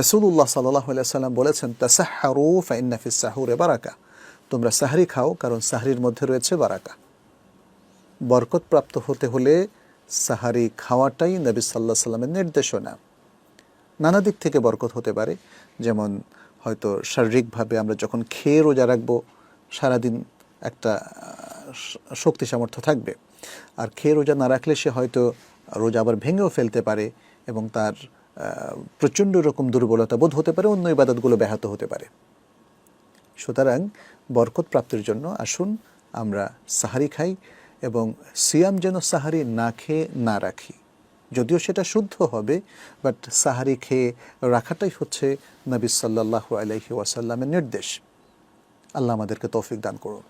রসুল্লাহ সাল্লাহ সাল্লাম বলেছেন তাসাহারু ফাইন্নাফিস সাহুরে বারাকা। তোমরা সাহারি খাও, কারণ সাহারির মধ্যে রয়েছে বারাকা। বরকত প্রাপ্ত হতে হলে সাহারি খাওয়াটাই নবী সাল্লাহ সাল্লামের নির্দেশনা। নানা দিক থেকে বরকত হতে পারে, যেমন হয়তো শারীরিকভাবে আমরা যখন খেয়ে রোজা রাখব, সারাদিন একটা শক্তি সামর্থ্য থাকবে। আর খেয়ে রোজা না রাখলে সে হয়তো রোজা আবার ভেঙেও ফেলতে পারে এবং তার প্রচণ্ড রকম দুর্বলতা বোধ হতে পারে, অন্য ইবাদতগুলো ব্যাহত হতে পারে। সুতরাং বরকত প্রাপ্তির জন্য আসুন, আমরা সাহারি খাই এবং সিয়াম যেন সাহারি না খেয়ে না রাখি। যদিও সেটা শুদ্ধ হবে, বাট সাহারি খেয়ে রাখাটাই হচ্ছে নবী সাল্লাল্লাহু আলাইহি ওয়াসাল্লামের নির্দেশ। আল্লাহ আমাদেরকে তৌফিক দান করুন।